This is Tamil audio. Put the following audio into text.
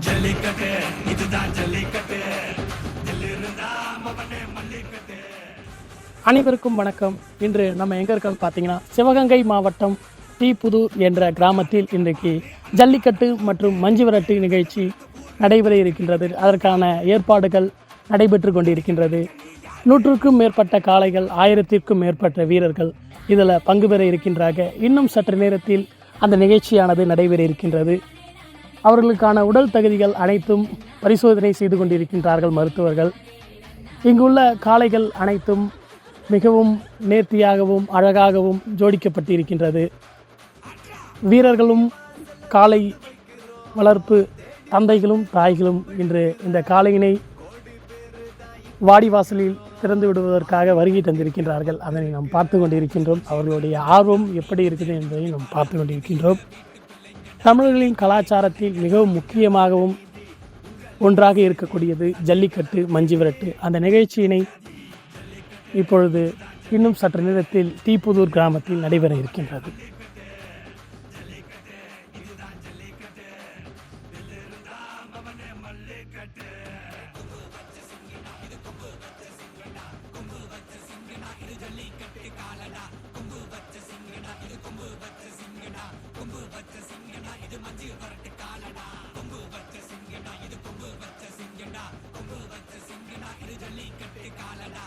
ஜல்லிக்கட்டு இதுதான் ஜல்லிக்கட்டு அனைவருக்கும் வணக்கம். இன்று நம்ம எங்கே இருக்கோம் பார்த்தீங்கன்னா சிவகங்கை மாவட்டம் தீப்புதூர் என்ற கிராமத்தில் இன்றைக்கு ஜல்லிக்கட்டு மற்றும் மஞ்சுவிரட்டு நிகழ்ச்சி நடைபெற இருக்கின்றது. அதற்கான ஏற்பாடுகள் நடைபெற்று கொண்டிருக்கின்றது. நூற்றுக்கும் மேற்பட்ட காளைகள் ஆயிரத்திற்கும் மேற்பட்ட வீரர்கள் இதில் பங்கு பெற இருக்கின்றாங்க இன்னும் சற்று நேரத்தில் அந்த நிகழ்ச்சியானது நடைபெற இருக்கின்றது. அவர்களுக்கான உடல் தகுதிகள் அனைத்தும் பரிசோதனை செய்து கொண்டிருக்கின்றார்கள் மருத்துவர்கள். இங்குள்ள காளைகள் அனைத்தும் மிகவும் நேர்த்தியாகவும் அழகாகவும் ஜோடிக்கப்பட்டிருக்கின்றது. வீரர்களும் காளை வளர்ப்பு தந்தைகளும் தாய்களும் இன்று இந்த காளையினை வாடிவாசலில் திறந்து விடுவதற்காக வருகை தந்திருக்கின்றார்கள். அதனை நாம் பார்த்து கொண்டிருக்கின்றோம். அவர்களுடைய ஆர்வம் எப்படி இருக்குது என்பதை நாம் பார்த்து கொண்டிருக்கின்றோம். தமிழர்களின் கலாச்சாரத்தில் மிகவும் முக்கியமாகவும் ஒன்றாக இருக்கக்கூடியது ஜல்லிக்கட்டு மஞ்சு விரட்டு. அந்த நிகழ்ச்சியினை இப்பொழுது இன்னும் சற்று நேரத்தில் தீப்புதூர் கிராமத்தில் நடைபெற இருக்கின்றது. கட்டு கொம்பு வச்ச சிங்கினா இது கொம்பு வச்ச சிங்கினா கொம்பு வச்ச சிங்கினா இது ஜல்லிக்கட்டு காலனா கொம்பு வச்ச சிங்கினா இது கொம்பு வச்ச சிங்கினா கொம்பு வச்ச சிங்கினா இது மஞ்சு வரட்டு காலனா கொம்பு வச்ச சிங்கினா இது கொம்பு வச்ச சிங்கினா கொம்பு வச்ச சிங்கினா இது ஜல்லிக்கட்டு காலனா